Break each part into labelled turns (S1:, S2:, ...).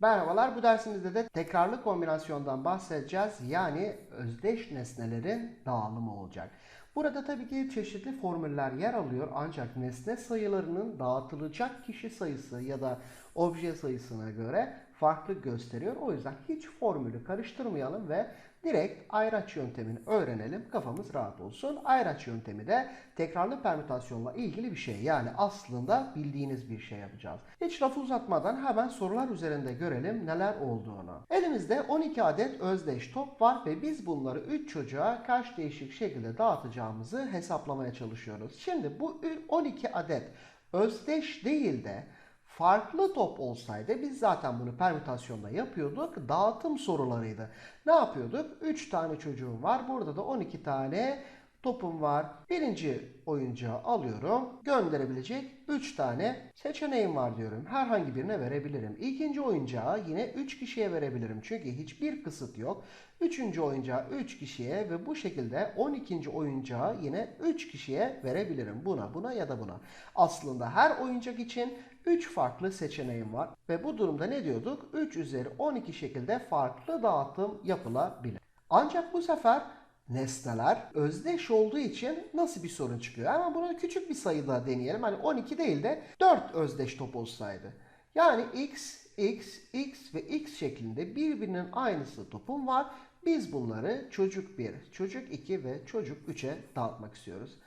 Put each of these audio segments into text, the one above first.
S1: Merhabalar, bu dersimizde de tekrarlı kombinasyondan bahsedeceğiz. Yani özdeş nesnelerin dağılımı olacak. Burada tabii ki çeşitli formüller yer alıyor ancak nesne sayılarının dağıtılacak kişi sayısı ya da obje sayısına göre farklı gösteriyor. O yüzden hiç formülü karıştırmayalım ve direkt ayraç yöntemini öğrenelim. Kafamız rahat olsun. Ayraç yöntemi de tekrarlı permütasyonla ilgili bir şey. Yani aslında bildiğiniz bir şey yapacağız. Hiç lafı uzatmadan hemen sorular üzerinde görelim neler olduğunu. Elimizde 12 adet özdeş top var ve biz bunları 3 çocuğa kaç değişik şekilde dağıtacağımızı hesaplamaya çalışıyoruz. Şimdi bu 12 adet özdeş değil de farklı top olsaydı biz zaten bunu permütasyonda yapıyorduk. Dağıtım sorularıydı. Ne yapıyorduk? 3 tane çocuğum var. Burada da 12 tane topum var. Birinci oyuncağı alıyorum. Gönderebilecek 3 tane seçeneğim var diyorum. Herhangi birine verebilirim. İkinci oyuncağı yine 3 kişiye verebilirim. Çünkü hiçbir kısıt yok. Üçüncü oyuncağı 3 kişiye ve bu şekilde 12. oyuncağı yine 3 kişiye verebilirim. Buna, buna ya da buna. Aslında her oyuncak için 3 farklı seçeneğim var. Ve bu durumda ne diyorduk? 3 üzeri 12 şekilde farklı dağıtım yapılabilir. Ancak bu sefer nesneler özdeş olduğu için nasıl bir sorun çıkıyor? Hemen bunu küçük bir sayıda deneyelim. Hani 12 değil de 4 özdeş top olsaydı. Yani x, x, x ve x şeklinde birbirinin aynısı topum var. Biz bunları çocuk 1, çocuk 2 ve çocuk 3'e dağıtmak istiyoruz.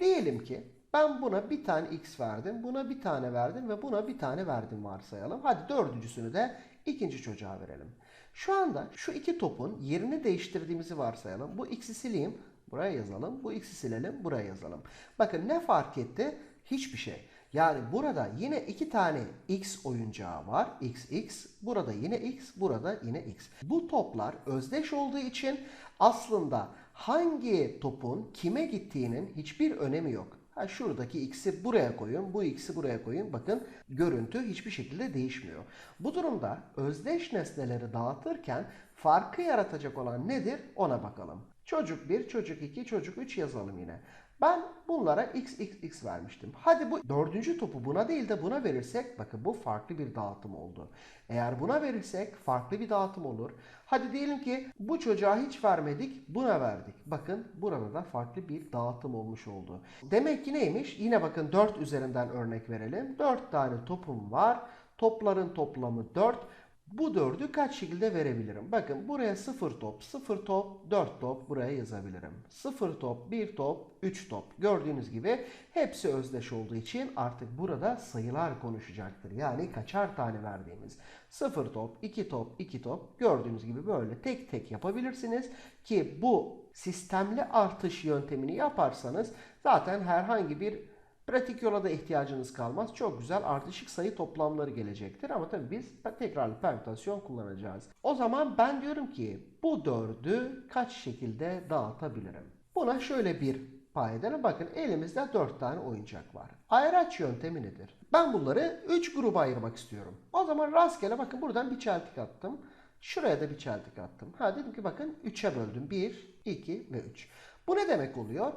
S1: Diyelim ki ben buna bir tane x verdim, buna bir tane verdim ve buna bir tane verdim varsayalım. Hadi dördüncüsünü de ikinci çocuğa verelim. Şu anda şu iki topun yerini değiştirdiğimizi varsayalım. Bu x'i sileyim, buraya yazalım. Bu x'i silelim, buraya yazalım. Bakın ne fark etti? Hiçbir şey. Yani burada yine iki tane x oyuncağı var. x, x. Burada yine x, burada yine x. Bu toplar özdeş olduğu için aslında hangi topun kime gittiğinin hiçbir önemi yok. Ha şuradaki x'i buraya koyun, bu x'i buraya koyun. Bakın görüntü hiçbir şekilde değişmiyor. Bu durumda özdeş nesneleri dağıtırken farkı yaratacak olan nedir ona bakalım. Çocuk 1, çocuk 2, çocuk 3 yazalım yine. Ben bunlara x, x, x vermiştim. Hadi bu dördüncü topu buna değil de buna verirsek bakın bu farklı bir dağıtım oldu. Eğer buna verirsek farklı bir dağıtım olur. Hadi diyelim ki bu çocuğa hiç vermedik buna verdik. Bakın burada da farklı bir dağıtım olmuş oldu. Demek ki neymiş? Yine bakın 4 üzerinden örnek verelim. 4 tane topum var. Topların toplamı 4. Bu dördü kaç şekilde verebilirim? Bakın buraya 0 top, 0 top, 4 top buraya yazabilirim. 0 top, 1 top, 3 top. Gördüğünüz gibi hepsi özdeş olduğu için artık burada sayılar konuşacaktır. Yani kaçar tane verdiğimiz. 0 top, 2 top, 2 top gördüğünüz gibi böyle tek tek yapabilirsiniz. Ki bu sistemli artış yöntemini yaparsanız zaten herhangi bir Pratik yola da ihtiyacınız kalmaz. Çok güzel artışık sayı toplamları gelecektir. Ama tabii biz tekrarlı permütasyon kullanacağız. O zaman ben diyorum ki bu dördü kaç şekilde dağıtabilirim? Buna şöyle bir pay edelim. Bakın elimizde 4 tane oyuncak var. Ayraç yöntemi nedir? Ben bunları 3 gruba ayırmak istiyorum. O zaman rastgele bakın buradan bir çeltik attım. Şuraya da bir çeltik attım. Ha dedim ki bakın 3'e böldüm. 1, 2 ve 3. Bu ne demek oluyor?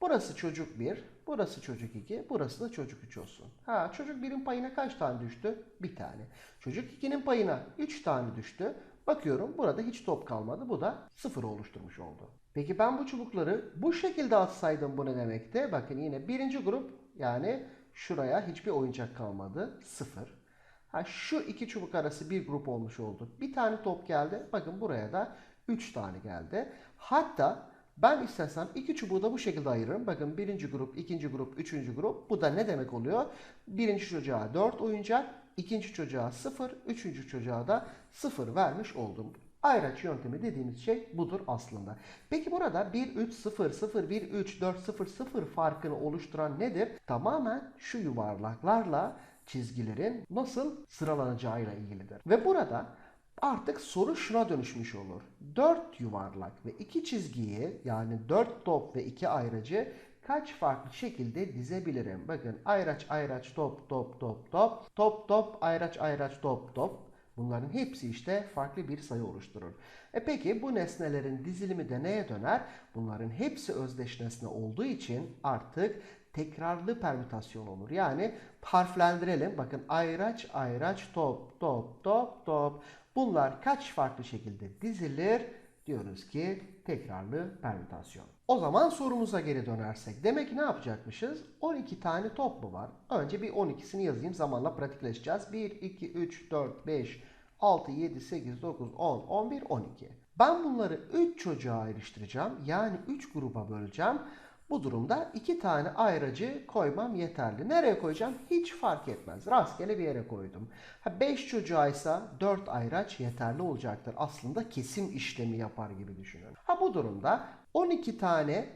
S1: Burası çocuk 1, burası çocuk 2, burası da çocuk 3 olsun. Ha çocuk 1'in payına kaç tane düştü? Bir tane. Çocuk 2'nin payına 3 tane düştü. Bakıyorum burada hiç top kalmadı. Bu da 0 oluşturmuş oldu. Peki ben bu çubukları bu şekilde atsaydım bu ne demekti? Bakın yine birinci grup yani şuraya hiçbir oyuncak kalmadı. 0. Ha şu iki çubuk arası bir grup olmuş oldu. Bir tane top geldi. Bakın buraya da 3 tane geldi. Hatta ben istesem iki çubuğu da bu şekilde ayırırım. Bakın birinci grup, ikinci grup, üçüncü grup. Bu da ne demek oluyor? Birinci çocuğa 4 oyuncak, ikinci çocuğa 0, üçüncü çocuğa da 0 vermiş oldum. Ayraç yöntemi dediğimiz şey budur aslında. Peki burada 1, 3, 0, 0, 1, 3, 4, 0, 0 farkını oluşturan nedir? Tamamen şu yuvarlaklarla çizgilerin nasıl sıralanacağıyla ilgilidir. Ve burada Artık soru şuna dönüşmüş olur. 4 yuvarlak ve 2 çizgiyi yani 4 top ve 2 ayracı kaç farklı şekilde dizebilirim? Bakın ayraç ayraç top top top top top top ayraç ayraç top top. Bunların hepsi işte farklı bir sayı oluşturur. E peki bu nesnelerin dizilimi de neye döner? Bunların hepsi özdeş nesne olduğu için artık tekrarlı permütasyon olur. Yani harflendirelim. Bakın ayraç, ayraç, top, top, top, top. Bunlar kaç farklı şekilde dizilir? Diyoruz ki tekrarlı permütasyon. O zaman sorumuza geri dönersek. Demek ki ne yapacakmışız? 12 tane top mu var? Önce bir 12'sini yazayım. Zamanla pratikleşeceğiz. 1, 2, 3, 4, 5, 6, 7, 8, 9, 10, 11, 12. Ben bunları 3 çocuğa ayrıştıracağım. Yani 3 gruba böleceğim. Bu durumda 2 tane ayracı koymam yeterli. Nereye koyacağım? Hiç fark etmez. Rastgele bir yere koydum. 5 çocuğa ise 4 ayraç yeterli olacaktır. Aslında kesim işlemi yapar gibi düşünün. Ha bu durumda 12 tane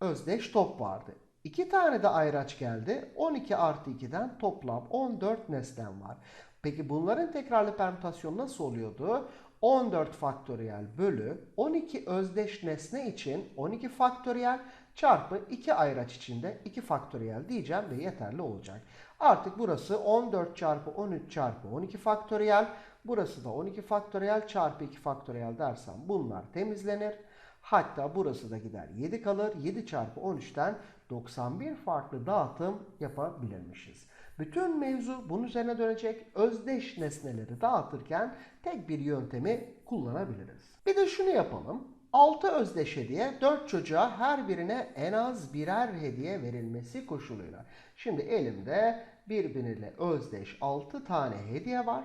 S1: özdeş top vardı. 2 tane de ayraç geldi. 12 artı 2'den toplam 14 nesnem var. Peki bunların tekrarlı permütasyonu nasıl oluyordu? 14 faktöriyel bölü 12 özdeş nesne için 12 faktöriyel çarpı 2 ayraç içinde 2 faktöriyel diyeceğim ve yeterli olacak. Artık burası 14 çarpı 13 çarpı 12 faktöriyel. Burası da 12 faktöriyel çarpı 2 faktöriyel dersem bunlar temizlenir. Hatta burası da gider 7 kalır. 7 çarpı 13'ten 91 farklı dağıtım yapabilirmişiz. Bütün mevzu bunun üzerine dönecek. Özdeş nesneleri dağıtırken tek bir yöntemi kullanabiliriz. Bir de şunu yapalım. 6 özdeş hediye 4 çocuğa her birine en az birer hediye verilmesi koşuluyla. Şimdi elimde birbiriyle özdeş 6 tane hediye var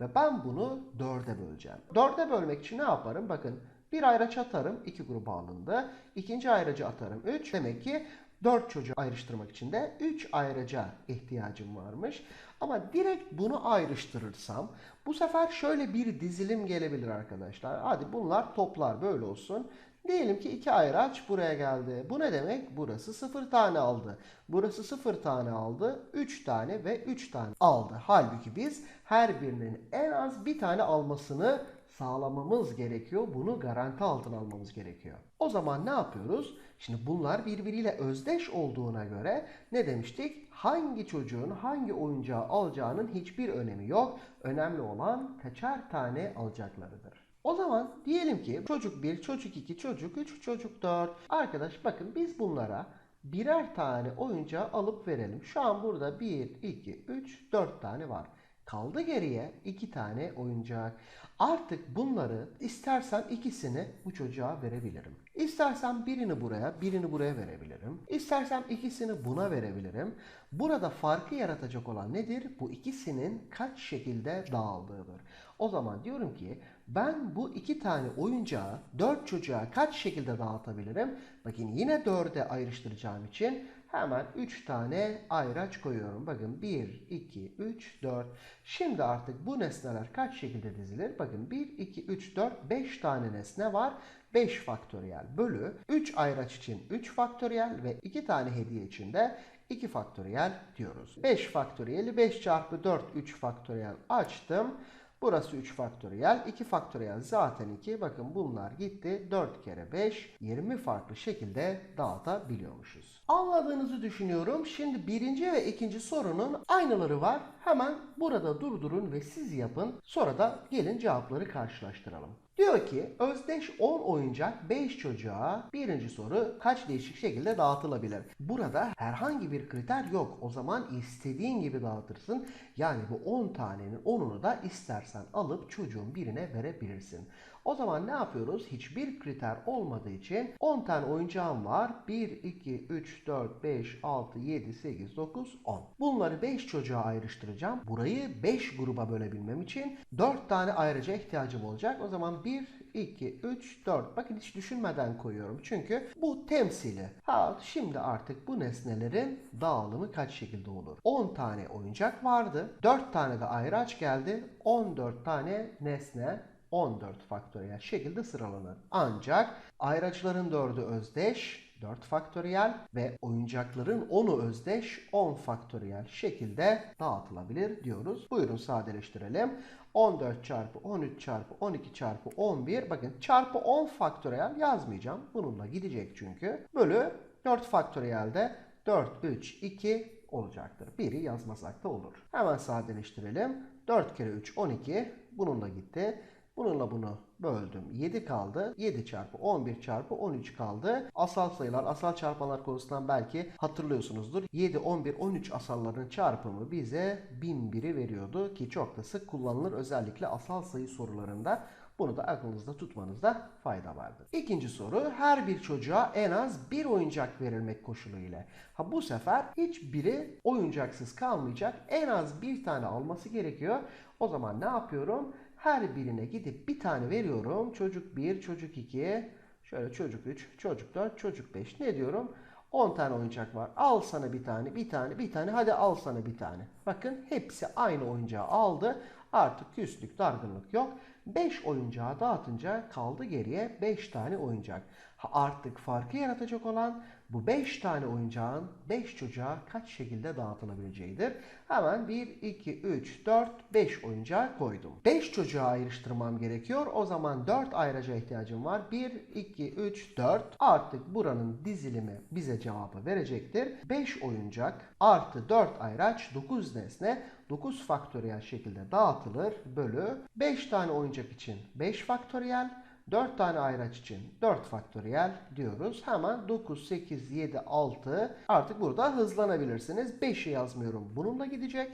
S1: ve ben bunu 4'e böleceğim. 4'e bölmek için ne yaparım? Bakın bir ayraç atarım 2 gruba alındı. İkinci ayracı atarım 3. Demek ki 4 çocuğu ayrıştırmak için de 3 ayraca ihtiyacım varmış. Ama direkt bunu ayrıştırırsam bu sefer şöyle bir dizilim gelebilir arkadaşlar. Hadi bunlar toplar böyle olsun. Diyelim ki 2 ayraç buraya geldi. Bu ne demek? Burası 0 tane aldı. Burası 0 tane aldı. 3 tane ve 3 tane aldı. Halbuki biz her birinin en az bir tane almasını sağlamamız gerekiyor. Bunu garanti altına almamız gerekiyor. O zaman ne yapıyoruz? Şimdi bunlar birbiriyle özdeş olduğuna göre ne demiştik? Hangi çocuğun hangi oyuncağı alacağının hiçbir önemi yok. Önemli olan kaçar tane alacaklarıdır. O zaman diyelim ki çocuk 1, çocuk 2, çocuk 3, çocuk 4. Arkadaş bakın biz bunlara birer tane oyuncağı alıp verelim. Şu an burada 1, 2, 3, 4 tane var. Kaldı geriye 2 tane oyuncak. Artık bunları istersem ikisini bu çocuğa verebilirim. İstersem birini buraya, birini buraya verebilirim. İstersem ikisini buna verebilirim. Burada farkı yaratacak olan nedir? Bu ikisinin kaç şekilde dağıldığıdır. O zaman diyorum ki ben bu iki tane oyuncağı dört çocuğa kaç şekilde dağıtabilirim? Bakın yine dörde ayrıştıracağım için hemen 3 tane ayraç koyuyorum. Bakın 1, 2, 3, 4. Şimdi artık bu nesneler kaç şekilde dizilir? Bakın 1, 2, 3, 4, 5 tane nesne var. 5 faktöriyel bölü 3 ayraç için 3 faktöriyel ve 2 tane hediye için de 2 faktöriyel diyoruz. 5 faktöriyeli 5 çarpı 4 3 faktöriyel açtım. Burası 3 faktöriyel. 2 faktöriyel zaten 2. Bakın bunlar gitti. 4 kere 5 20 farklı şekilde dağıtabiliyormuşuz. Anladığınızı düşünüyorum. Şimdi birinci ve ikinci sorunun aynıları var. Hemen burada durdurun ve siz yapın. Sonra da gelin cevapları karşılaştıralım. Diyor ki özdeş 10 oyuncak 5 çocuğa birinci soru kaç değişik şekilde dağıtılabilir? Burada herhangi bir kriter yok. O zaman istediğin gibi dağıtırsın. Yani bu 10 tanenin 10'unu da istersen alıp çocuğun birine verebilirsin. O zaman ne yapıyoruz? Hiçbir kriter olmadığı için 10 tane oyuncağım var. 1, 2, 3, 4, 5, 6, 7, 8, 9, 10. Bunları 5 çocuğa ayrıştıracağım. Burayı 5 gruba bölebilmem için 4 tane ayrıca ihtiyacım olacak. O zaman 1, 2, 3, 4. Bakın hiç düşünmeden koyuyorum. Çünkü bu temsili. Ha şimdi artık bu nesnelerin dağılımı kaç şekilde olur? 10 tane oyuncak vardı. 4 tane de ayraç geldi. 14 tane nesne 14 faktöriyel şekilde sıralanır. Ancak ayraçların 4'ü özdeş 4 faktöriyel ve oyuncakların 10'u özdeş 10 faktöriyel şekilde dağıtılabilir diyoruz. Buyurun sadeleştirelim. 14 çarpı 13 çarpı 12 çarpı 11 bakın çarpı 10 faktöriyel yazmayacağım. Bununla gidecek çünkü. Bölü 4 faktöriyel de 4, 3, 2 olacaktır. Biri yazmasak da olur. Hemen sadeleştirelim. 4 kere 3 12 bununla gitti. Bununla bunu böldüm. 7 kaldı. 7 çarpı 11 çarpı 13 kaldı. Asal sayılar, asal çarpanlar konusundan belki hatırlıyorsunuzdur. 7, 11, 13 asalların çarpımı bize 1001'i veriyordu ki çok da sık kullanılır özellikle asal sayı sorularında. Bunu da aklınızda tutmanızda fayda vardır. İkinci soru her bir çocuğa en az bir oyuncak verilmek koşulu ile. Ha bu sefer hiçbiri oyuncaksız kalmayacak. En az bir tane alması gerekiyor. O zaman ne yapıyorum? Her birine gidip bir tane veriyorum. Çocuk 1, çocuk 2, şöyle çocuk 3, çocuk 4, çocuk 5. Ne diyorum? 10 tane oyuncak var. Al sana bir tane, bir tane, bir tane. Hadi al sana bir tane. Bakın hepsi aynı oyuncağı aldı. Artık küslük, dargınlık yok. 5 oyuncağı dağıtınca kaldı geriye 5 tane oyuncak. Artık farkı yaratacak olan bu 5 tane oyuncağın 5 çocuğa kaç şekilde dağıtılabileceğidir. Hemen 1, 2, 3, 4, 5 oyuncağı koydum. 5 çocuğa ayrıştırmam gerekiyor. O zaman 4 ayraca ihtiyacım var. 1, 2, 3, 4. Artık buranın dizilimi bize cevabı verecektir. 5 oyuncak artı 4 ayraç 9 nesne 9 faktöriyel şekilde dağıtılır bölü 5 tane oyuncak için 5 faktöriyel 4 tane ayraç için 4 faktöriyel diyoruz. Hemen 9, 8, 7, 6 artık burada hızlanabilirsiniz. 5'i yazmıyorum. Bununla gidecek.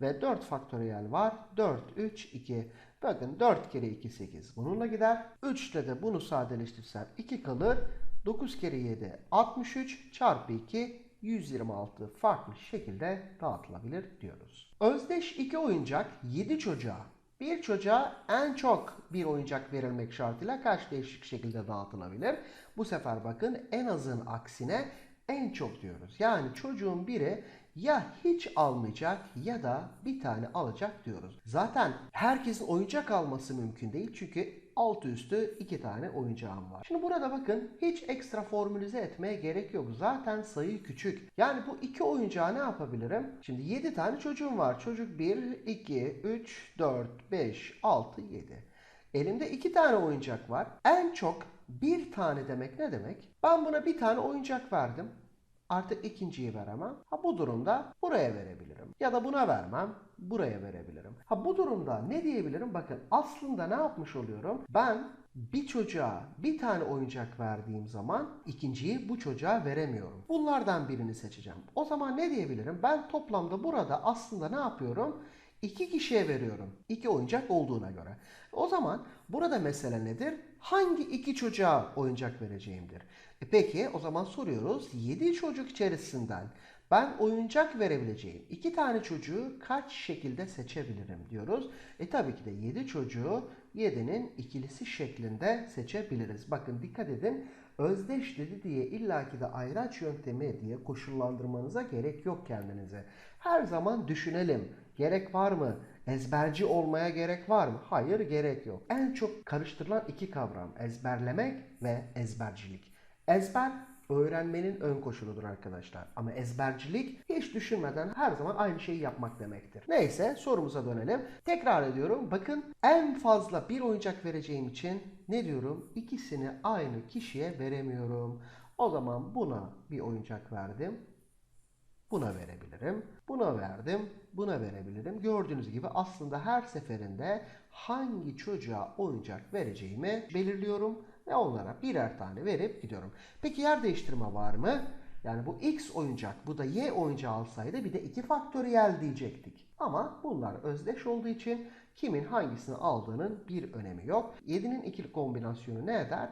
S1: Ve 4 faktöriyel var. 4, 3, 2. Bakın 4 kere 2, 8. Bununla gider. 3 ile de bunu sadeleştirsem 2 kalır. 9 kere 7, 63 çarpı 2, 126 farklı şekilde dağıtılabilir diyoruz. Özdeş iki oyuncak 7 çocuğa bir çocuğa en çok bir oyuncak verilmek şartıyla kaç değişik şekilde dağıtılabilir? Bu sefer bakın en azın aksine en çok diyoruz. Yani çocuğun biri ya hiç almayacak ya da bir tane alacak diyoruz. Zaten herkesin oyuncak alması mümkün değil çünkü alt üstü iki tane oyuncağım var. Şimdi burada bakın hiç ekstra formülize etmeye gerek yok. Zaten sayı küçük. Yani bu iki oyuncağı ne yapabilirim? Şimdi 7 tane çocuğum var. Çocuk 1, 2, 3, 4, 5, 6, 7. Elimde iki tane oyuncak var. En çok bir tane demek ne demek? Ben buna bir tane oyuncak verdim. Artık ikinciyi veremem. Ha bu durumda buraya verebilirim. Ya da buna vermem. Buraya verebilirim. Ha bu durumda ne diyebilirim? Bakın aslında ne yapmış oluyorum? Ben bir çocuğa bir tane oyuncak verdiğim zaman ikinciyi bu çocuğa veremiyorum. Bunlardan birini seçeceğim. O zaman ne diyebilirim? Ben toplamda burada aslında ne yapıyorum? İki kişiye veriyorum. İki oyuncak olduğuna göre. O zaman burada mesele nedir? Hangi iki çocuğa oyuncak vereceğimdir? E peki o zaman soruyoruz. 7 çocuk içerisinden ben oyuncak verebileceğim iki tane çocuğu kaç şekilde seçebilirim diyoruz. E tabii ki de 7 çocuğu 7'nin ikilisi şeklinde seçebiliriz. Bakın dikkat edin. Özdeş dedi diye illaki de ayraç yöntemi diye koşullandırmanıza gerek yok kendinize. Her zaman düşünelim. Gerek var mı? Ezberci olmaya gerek var mı? Hayır gerek yok. En çok karıştırılan iki kavram ezberlemek ve ezbercilik. Ezber öğrenmenin ön koşuludur arkadaşlar. Ama ezbercilik hiç düşünmeden her zaman aynı şeyi yapmak demektir. Neyse sorumuza dönelim. Tekrar ediyorum. Bakın en fazla bir oyuncak vereceğim için ne diyorum? İkisini aynı kişiye veremiyorum. O zaman buna bir oyuncak verdim. Buna verebilirim. Buna verdim. Buna verebilirim. Gördüğünüz gibi aslında her seferinde hangi çocuğa oyuncak vereceğimi belirliyorum ve onlara birer tane verip gidiyorum. Peki yer değiştirme var mı? Yani bu x oyuncak, bu da y oyuncağı alsaydı bir de 2 faktöriyel diyecektik. Ama bunlar özdeş olduğu için kimin hangisini aldığının bir önemi yok. 7'nin ikili kombinasyonu ne eder?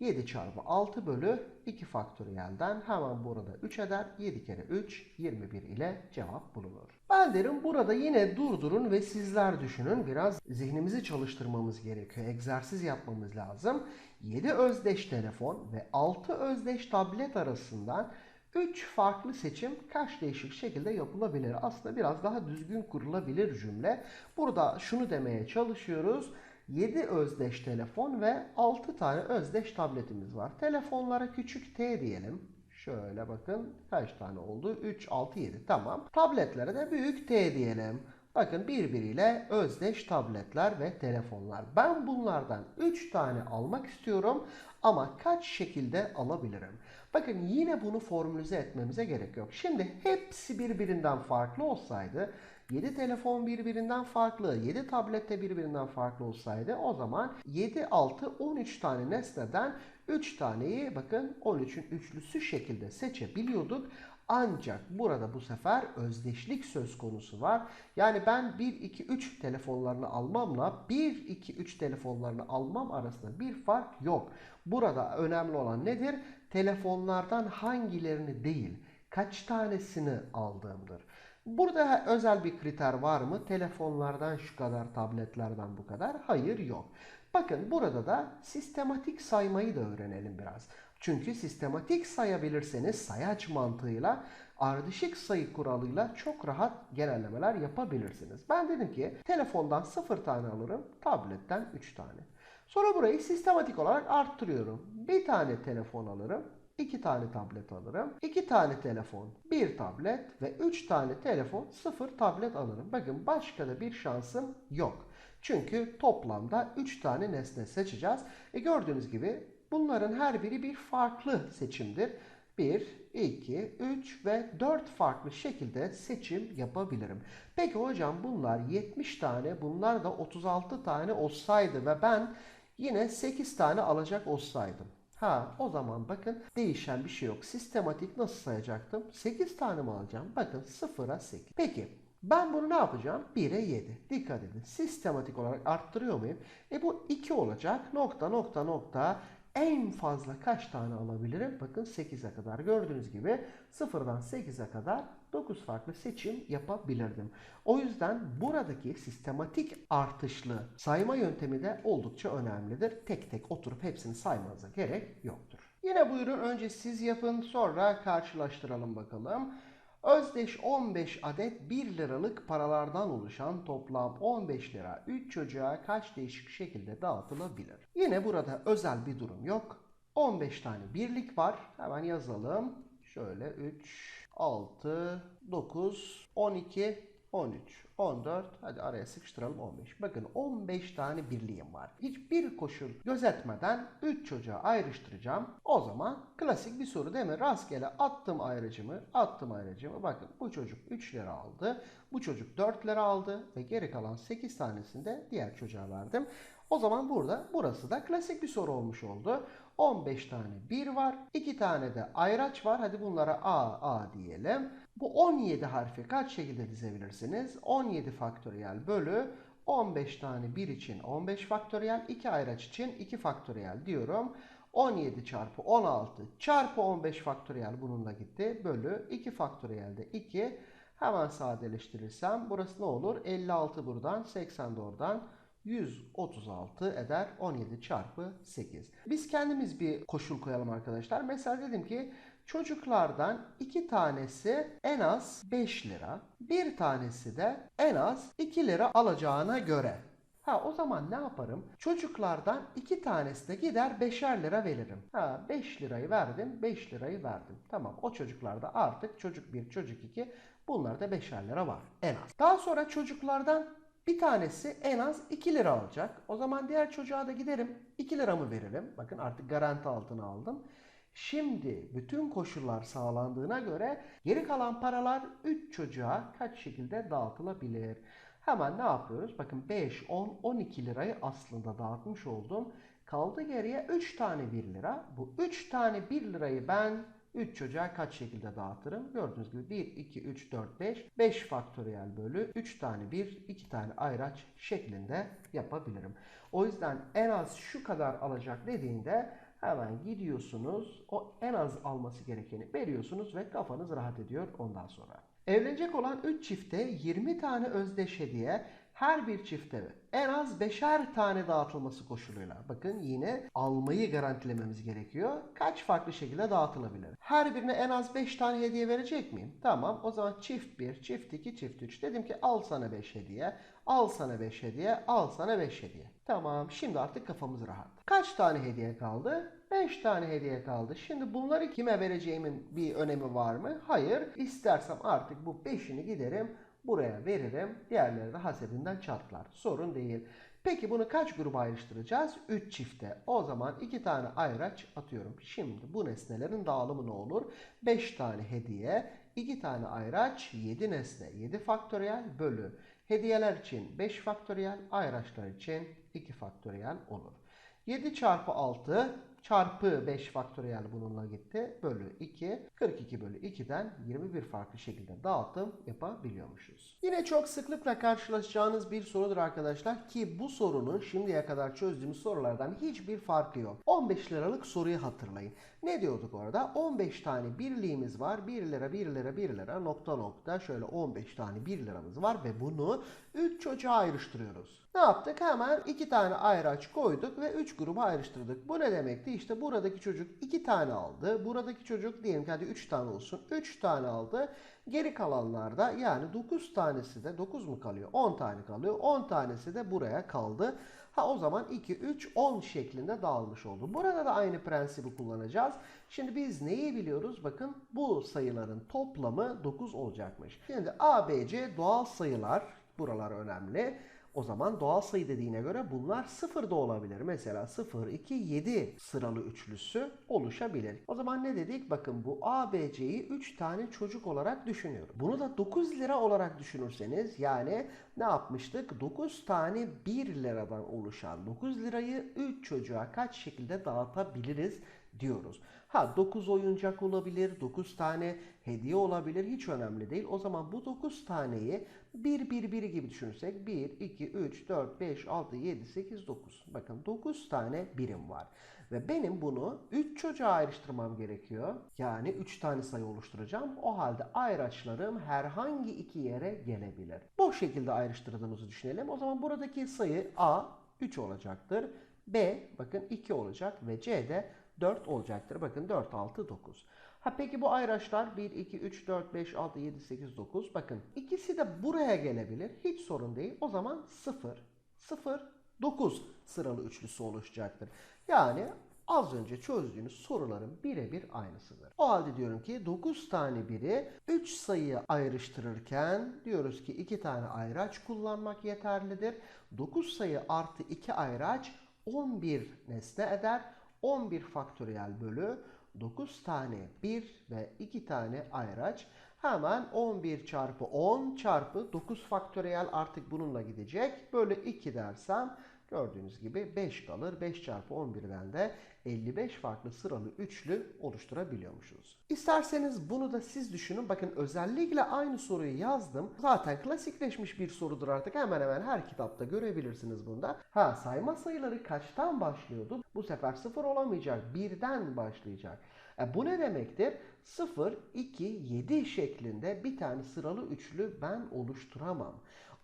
S1: 7 çarpı 6 bölü 2 faktöriyelden hemen burada 3 eder. 7 kere 3 21 ile cevap bulunur. Ben derim burada yine durdurun ve sizler düşünün. Biraz zihnimizi çalıştırmamız gerekiyor. Egzersiz yapmamız lazım. 7 özdeş telefon ve 6 özdeş tablet arasından 3 farklı seçim kaç değişik şekilde yapılabilir? Aslında biraz daha düzgün kurulabilir cümle. Burada şunu demeye çalışıyoruz. 7 özdeş telefon ve 6 tane özdeş tabletimiz var. Telefonlara küçük t diyelim. Şöyle bakın kaç tane oldu? 3, 6, 7 tamam. Tabletlere de büyük t diyelim. Bakın birbiriyle özdeş tabletler ve telefonlar. Ben bunlardan 3 tane almak istiyorum ama kaç şekilde alabilirim? Bakın yine bunu formülize etmemize gerek yok. Şimdi hepsi birbirinden farklı olsaydı 7 telefon birbirinden farklı, 7 tablet de birbirinden farklı olsaydı o zaman 7, 6, 13 tane nesneden 3 taneyi bakın 13'ün üçlüsü şekilde seçebiliyorduk. Ancak burada bu sefer özdeşlik söz konusu var. Yani ben 1, 2, 3 telefonlarını almamla 1, 2, 3 telefonlarını almam arasında bir fark yok. Burada önemli olan nedir? Telefonlardan hangilerini değil, kaç tanesini aldığımdır. Burada özel bir kriter var mı? Telefonlardan şu kadar, tabletlerden bu kadar. Hayır yok. Bakın burada da sistematik saymayı da öğrenelim biraz. Çünkü sistematik sayabilirseniz sayaç mantığıyla ardışık sayı kuralıyla çok rahat genellemeler yapabilirsiniz. Ben dedim ki telefondan 0 tane alırım, tabletten 3 tane. Sonra burayı sistematik olarak arttırıyorum. Bir tane telefon alırım, 2 tane tablet alırım. 2 tane telefon, 1 tablet ve 3 tane telefon, 0 tablet alırım. Bakın başka da bir şansım yok. Çünkü toplamda 3 tane nesne seçeceğiz. E gördüğünüz gibi bunların her biri bir farklı seçimdir. 1, 2, 3 ve 4 farklı şekilde seçim yapabilirim. Peki hocam bunlar 70 tane, bunlar da 36 tane olsaydı ve ben yine 8 tane alacak olsaydım. Ha o zaman bakın değişen bir şey yok. Sistematik nasıl sayacaktım? 8 tane mi alacağım? Bakın 0'a 8. Peki ben bunu ne yapacağım? 1'e 7. Dikkat edin. Sistematik olarak arttırıyor muyum? E bu 2 olacak. Nokta nokta nokta. En fazla kaç tane alabilirim? Bakın 8'e kadar. Gördüğünüz gibi 0'dan 8'e kadar 9 farklı seçim yapabilirdim. O yüzden buradaki sistematik artışlı sayma yöntemi de oldukça önemlidir. Tek tek oturup hepsini saymanıza gerek yoktur. Yine buyurun önce siz yapın sonra karşılaştıralım bakalım. Özdeş 15 adet 1 liralık paralardan oluşan toplam 15 lira 3 çocuğa kaç değişik şekilde dağıtılabilir? Yine burada özel bir durum yok. 15 tane birlik var. Hemen yazalım. Şöyle 3, 6, 9, 12, 13, 14, hadi araya sıkıştıralım 15. Bakın 15 tane birliğim var. Hiçbir koşul gözetmeden 3 çocuğa ayrıştıracağım. O zaman klasik bir soru değil mi? Rastgele attım ayrıcımı, attım ayrıcımı. Bakın bu çocuk 3 lira aldı. Bu çocuk 4 lira aldı ve geri kalan 8 tanesini de diğer çocuğa verdim. O zaman burada burası da klasik bir soru olmuş oldu. 15 tane 1 var. 2 tane de ayraç var. Hadi bunlara A, A diyelim. Bu 17 harfi kaç şekilde dizebilirsiniz? 17 faktöriyel bölü 15 tane 1 için 15 faktöriyel, 2 ayraç için 2 faktöriyel diyorum. 17 çarpı 16 çarpı 15 faktöriyel bununla gitti. Bölü 2 faktöriyel de 2. Hemen sadeleştirirsem burası ne olur? 56 buradan 80 de oradan. 136 eder 17 çarpı 8. Biz kendimiz bir koşul koyalım arkadaşlar. Mesela dedim ki çocuklardan iki tanesi en az 5 lira, bir tanesi de en az 2 lira alacağına göre. Ha o zaman ne yaparım? Çocuklardan iki tanesine gider 5'er lira veririm. Ha 5 lirayı verdim, 5 lirayı verdim. Tamam o çocuklarda artık çocuk 1, çocuk 2 bunlarda 5'er lira var en az. Daha sonra çocuklardan bir tanesi en az 2 lira alacak. O zaman diğer çocuğa da giderim 2 liramı veririm. Bakın artık garanti altına aldım. Şimdi bütün koşullar sağlandığına göre geri kalan paralar 3 çocuğa kaç şekilde dağıtılabilir? Hemen ne yapıyoruz? Bakın 5, 10, 12 lirayı aslında dağıtmış oldum. Kaldı geriye 3 tane 1 lira. Bu 3 tane 1 lirayı ben 3 çocuğa kaç şekilde dağıtırım? Gördüğünüz gibi 1, 2, 3, 4, 5. 5 faktöriyel bölü 3 tane 1, 2 tane ayraç şeklinde yapabilirim. O yüzden en az şu kadar alacak dediğinde hemen gidiyorsunuz. O en az alması gerekeni veriyorsunuz ve kafanız rahat ediyor ondan sonra. Evlenecek olan 3 çifte 20 tane özdeş hediye her bir çifte en az beşer tane dağıtılması koşuluyla. Bakın yine almayı garantilememiz gerekiyor. Kaç farklı şekilde dağıtılabilir? Her birine en az 5 tane hediye verecek miyim? Tamam o zaman çift 1, çift 2, çift 3. Dedim ki al sana 5 hediye, al sana 5 hediye, al sana 5 hediye. Tamam şimdi artık kafamız rahat. Kaç tane hediye kaldı? 5 tane hediye kaldı. Şimdi bunları kime vereceğimin bir önemi var mı? Hayır. İstersem artık bu 5'ini giderim buraya veririm. Diğerleri de hasebinden çatlar. Sorun değil. Peki bunu kaç gruba ayrıştıracağız? 3 çifte. O zaman 2 tane ayraç atıyorum. Şimdi bu nesnelerin dağılımı ne olur? 5 tane hediye, 2 tane ayraç 7 nesne 7 faktöriyel bölü hediyeler için 5 faktöriyel ayraçlar için 2 faktöriyel olur. 7 çarpı 6 çarpı 5 faktöriyel bununla gitti. Bölü 2. 42 bölü 2'den 21 farklı şekilde dağıtım yapabiliyormuşuz. Yine çok sıklıkla karşılaşacağınız bir sorudur arkadaşlar ki bu sorunun şimdiye kadar çözdüğümüz sorulardan hiçbir farkı yok. 15 liralık soruyu hatırlayın. Ne diyorduk orada? 15 tane birliğimiz var. 1 lira, 1 lira, 1 lira nokta nokta şöyle 15 tane 1 liramız var ve bunu 3 çocuğa ayrıştırıyoruz. Ne yaptık? Hemen 2 tane ayraç koyduk ve 3 gruba ayrıştırdık. Bu ne demekti? İşte buradaki çocuk 2 tane aldı. Buradaki çocuk diyelim ki hadi 3 tane olsun. 3 tane aldı. Geri kalanlarda yani 9 tanesi de 9 mu kalıyor? 10 tane kalıyor. 10 tanesi de buraya kaldı. Ha o zaman 2, 3, 10 şeklinde dağılmış oldu. Burada da aynı prensibi kullanacağız. Şimdi biz neyi biliyoruz? Bakın bu sayıların toplamı 9 olacakmış. Şimdi A, B, C doğal sayılar. Buralar önemli. O zaman doğal sayı dediğine göre bunlar sıfır da olabilir. Mesela 0, 2, 7 sıralı üçlüsü oluşabilir. O zaman ne dedik? Bakın bu A, B, C'yi 3 tane çocuk olarak düşünüyorum. Bunu da 9 lira olarak düşünürseniz yani ne yapmıştık? 9 tane 1 liradan oluşan 9 lirayı 3 çocuğa kaç şekilde dağıtabiliriz diyoruz. Ha 9 oyuncak olabilir, 9 tane hediye olabilir hiç önemli değil. O zaman bu 9 taneyi 1 1 1 gibi düşünürsek 1 2 3 4 5 6 7 8 9. Bakın 9 tane birim var. Ve benim bunu 3 çocuğa ayrıştırmam gerekiyor. Yani 3 tane sayı oluşturacağım. O halde ayraçlarım herhangi iki yere gelebilir. Bu şekilde ayrıştırdığımızı düşünelim. O zaman buradaki sayı A 3 olacaktır. B bakın 2 olacak ve C de 4 olacaktır. Bakın 4, 6, 9. Ha peki bu ayraçlar 1, 2, 3, 4, 5, 6, 7, 8, 9. Bakın ikisi de buraya gelebilir. Hiç sorun değil. O zaman 0, 0, 9 sıralı üçlüsü oluşacaktır. Yani az önce çözdüğünüz soruların birebir aynısıdır. O halde diyorum ki 9 tane biri 3 sayıyı ayrıştırırken diyoruz ki 2 tane ayraç kullanmak yeterlidir. 9 sayı artı 2 ayraç 11 nesne eder. 11 faktöriyel bölü 9 tane 1 ve 2 tane ayraç. Hemen 11 çarpı 10 çarpı 9 faktöriyel artık bununla gidecek. Bölü 2 dersem gördüğünüz gibi 5 kalır. 5 çarpı 11'den de 55 farklı sıralı üçlü oluşturabiliyormuşuz. İsterseniz bunu da siz düşünün. Bakın özellikle aynı soruyu yazdım. Zaten klasikleşmiş bir sorudur artık. Hemen hemen her kitapta görebilirsiniz bunda. Ha sayma sayıları kaçtan başlıyordu? Bu sefer 0 olamayacak. Birden başlayacak. E, bu ne demektir? 0, 2, 7 şeklinde bir tane sıralı üçlü ben oluşturamam.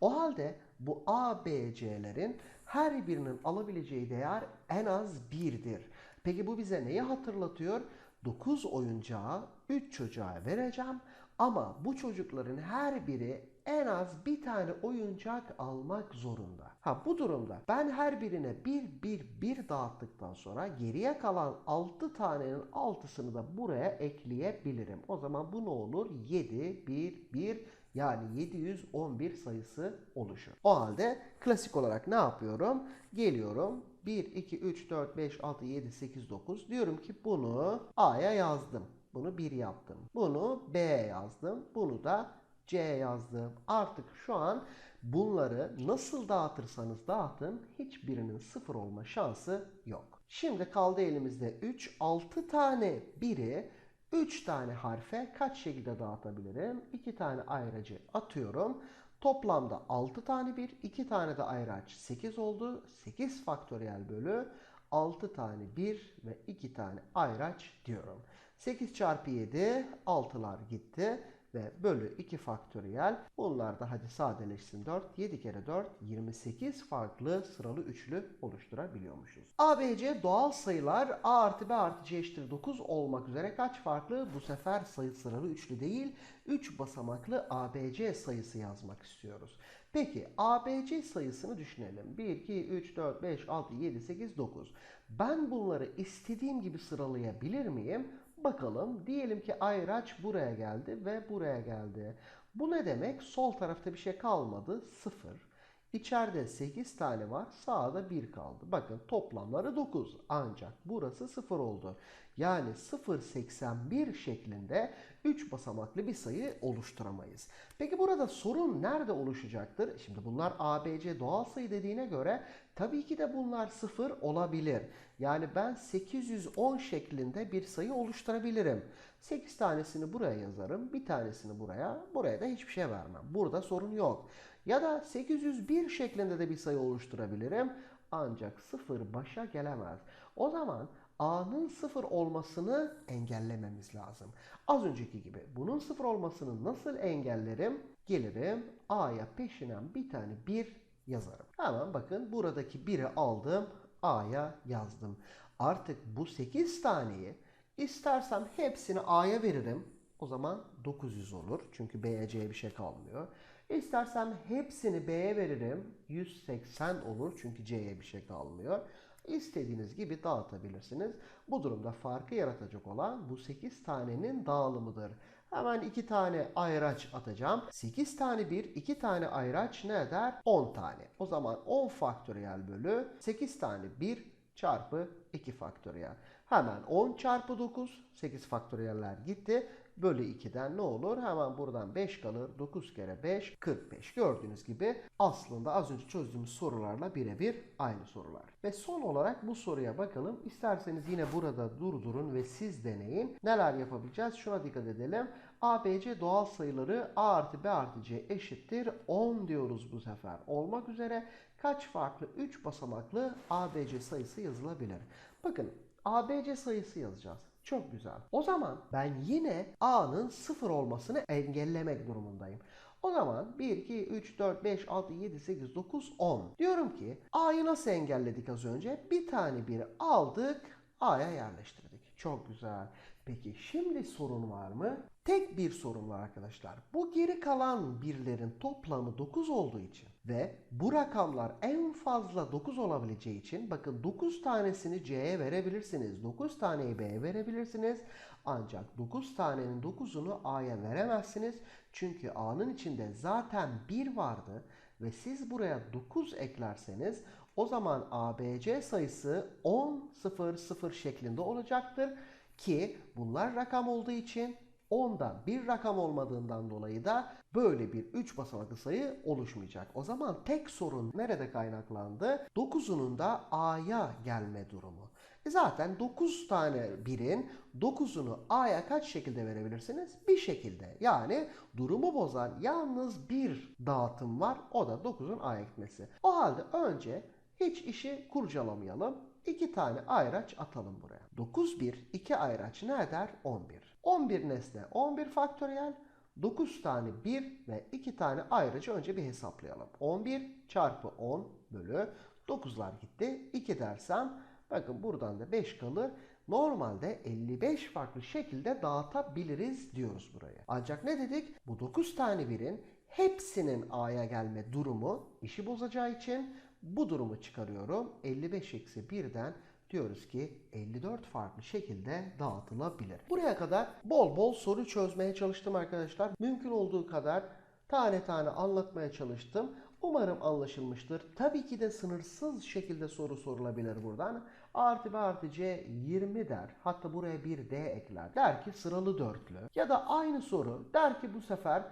S1: O halde bu A, B, C'lerin her birinin alabileceği değer en az 1'dir. Peki bu bize neyi hatırlatıyor? 9 oyuncağı 3 çocuğa vereceğim ama bu çocukların her biri en az bir tane oyuncak almak zorunda. Ha bu durumda ben her birine bir bir bir dağıttıktan sonra geriye kalan 6 tanenin 6'sını da buraya ekleyebilirim. O zaman bu ne olur? 7, 1, 1 yani 711 sayısı oluşur. O halde klasik olarak ne yapıyorum? Geliyorum 1, 2, 3, 4, 5, 6, 7, 8, 9 diyorum ki bunu A'ya yazdım. Bunu 1 yaptım. Bunu B'ye yazdım. Bunu da C'ye yazdım. Artık şu an bunları nasıl dağıtırsanız dağıtın hiçbirinin sıfır olma şansı yok. Şimdi kaldı elimizde 3, 6 tane biri 3 tane harfe kaç şekilde dağıtabilirim? 2 tane ayracı atıyorum. Toplamda 6 tane bir, 2 tane de ayraç 8 oldu. 8 faktöriyel bölü 6 tane 1 ve 2 tane ayraç diyorum. 8 çarpı 7 6'lar gitti ve bölü 2 faktöriyel. Bunlar da hadi sadeleşsin 4. 7 kere 4 28 farklı sıralı üçlü oluşturabiliyormuşuz. ABC doğal sayılar A artı B artı C eşittir 9 olmak üzere kaç farklı? Bu sefer sayı sıralı üçlü değil 3 basamaklı ABC sayısı yazmak istiyoruz. Peki ABC sayısını düşünelim. 1, 2, 3, 4, 5, 6, 7, 8, 9. Ben bunları istediğim gibi sıralayabilir miyim? Bakalım diyelim ki ayraç buraya geldi ve buraya geldi. Bu ne demek? Sol tarafta bir şey kalmadı. 0. İçeride 8 tane var. Sağda 1 kaldı. Bakın toplamları 9. Ancak burası 0 oldu. Yani 0.81 şeklinde 3 basamaklı bir sayı oluşturamayız. Peki burada sorun nerede oluşacaktır? Şimdi bunlar ABC doğal sayı dediğine göre tabii ki de bunlar 0 olabilir. Yani ben 810 şeklinde bir sayı oluşturabilirim. 8 tanesini buraya yazarım. Bir tanesini buraya. Buraya da hiçbir şey vermem. Burada sorun yok. Ya da 801 şeklinde de bir sayı oluşturabilirim. Ancak 0 başa gelemez. O zaman A'nın 0 olmasını engellememiz lazım. Az önceki gibi bunun 0 olmasını nasıl engellerim? Gelirim A'ya peşinen bir tane 1 yazarım. Hemen bakın buradaki 1'i aldım A'ya yazdım. Artık bu 8 taneyi istersem hepsini A'ya veririm. O zaman 900 olur. Çünkü B'ye C'ye bir şey kalmıyor. İstersem hepsini B'ye veririm. 180 olur. Çünkü C'ye bir şey kalmıyor. İstediğiniz gibi dağıtabilirsiniz. Bu durumda farkı yaratacak olan bu 8 tanenin dağılımıdır. Hemen 2 tane ayraç atacağım. 8 tane 1, 2 tane ayraç ne eder? 10 tane. O zaman 10 faktöriyel bölü 8 tane 1 çarpı 2 faktöriyel. Hemen 10 çarpı 9, 8 faktöriyeller gitti. Bölü 2'den ne olur? Hemen buradan 5 kalır. 9 kere 5, 45. Gördüğünüz gibi aslında az önce çözdüğümüz sorularla birebir aynı sorular. Ve son olarak bu soruya bakalım. İsterseniz yine burada durdurun ve siz deneyin. Neler yapabileceğiz? Şuna dikkat edelim. ABC doğal sayıları A artı B artı C eşittir 10 diyoruz bu sefer. Olmak üzere kaç farklı 3 basamaklı ABC sayısı yazılabilir? Bakın ABC sayısı yazacağız. Çok güzel. O zaman ben yine A'nın 0 olmasını engellemek durumundayım. O zaman 1, 2, 3, 4, 5, 6, 7, 8, 9, 10. Diyorum ki A'yı nasıl engelledik az önce? Bir tane bir aldık A'ya yerleştirdik. Çok güzel. Peki şimdi sorun var mı? Tek bir sorun var arkadaşlar. Bu geri kalan birlerin toplamı 9 olduğu için ve bu rakamlar en fazla 9 olabileceği için bakın 9 tanesini C'ye verebilirsiniz. 9 taneyi B'ye verebilirsiniz. Ancak 9 tanenin 9'unu A'ya veremezsiniz. Çünkü A'nın içinde zaten 1 vardı ve siz buraya 9 eklerseniz o zaman ABC sayısı 10 0 0 şeklinde olacaktır ki bunlar rakam olduğu için 10'da bir rakam olmadığından dolayı da böyle bir 3 basamaklı sayı oluşmayacak. O zaman tek sorun nerede kaynaklandı? 9'unun da A'ya gelme durumu. E zaten 9 tane birin 9'unu A'ya kaç şekilde verebilirsiniz? Bir şekilde. Yani durumu bozan yalnız bir dağıtım var. O da 9'un A'ya gitmesi. O halde önce hiç işi kurcalamayalım. 2 tane ayraç atalım buraya. 9 1 2 ayraç ne eder? 11. 11 nesne 11 faktöriyel. 9 tane 1 ve 2 tane ayrıcı önce bir hesaplayalım. 11 çarpı 10 bölü 9'lar gitti. 2 dersem bakın buradan da 5 kalır. Normalde 55 farklı şekilde dağıtabiliriz diyoruz buraya. Ancak ne dedik? Bu 9 tane birin hepsinin A'ya gelme durumu işi bozacağı için bu durumu çıkarıyorum. 55 eksi 1'den diyoruz ki 54 farklı şekilde dağıtılabilir. Buraya kadar bol bol soru çözmeye çalıştım arkadaşlar. Mümkün olduğu kadar tane tane anlatmaya çalıştım. Umarım anlaşılmıştır. Tabii ki de sınırsız şekilde soru sorulabilir buradan. A artı B artı C 20 der. Hatta buraya bir D ekler. Der ki sıralı dörtlü. Ya da aynı soru der ki bu sefer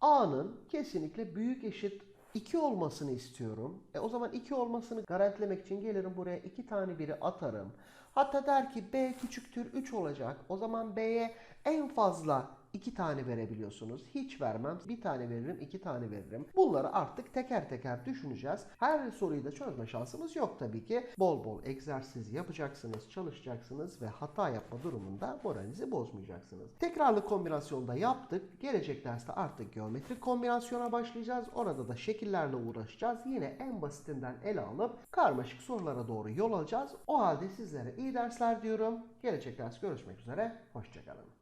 S1: A'nın kesinlikle büyük eşit 2 olmasını istiyorum. E o zaman 2 olmasını garantilemek için gelirim buraya 2 tane biri atarım. Hatta der ki B küçüktür 3 olacak. O zaman B'ye en fazla 2 tane verebiliyorsunuz. Hiç vermem. Bir tane veririm, iki tane veririm. Bunları artık teker teker düşüneceğiz. Her soruyu da çözme şansımız yok tabii ki. Bol bol egzersiz yapacaksınız, çalışacaksınız ve hata yapma durumunda moralinizi bozmayacaksınız. Tekrarlı kombinasyonda yaptık. Gelecek derste artık geometrik kombinasyona başlayacağız. Orada da şekillerle uğraşacağız. Yine en basitinden ele alıp karmaşık sorulara doğru yol alacağız. O halde sizlere iyi dersler diyorum. Gelecek ders görüşmek üzere. Hoşçakalın.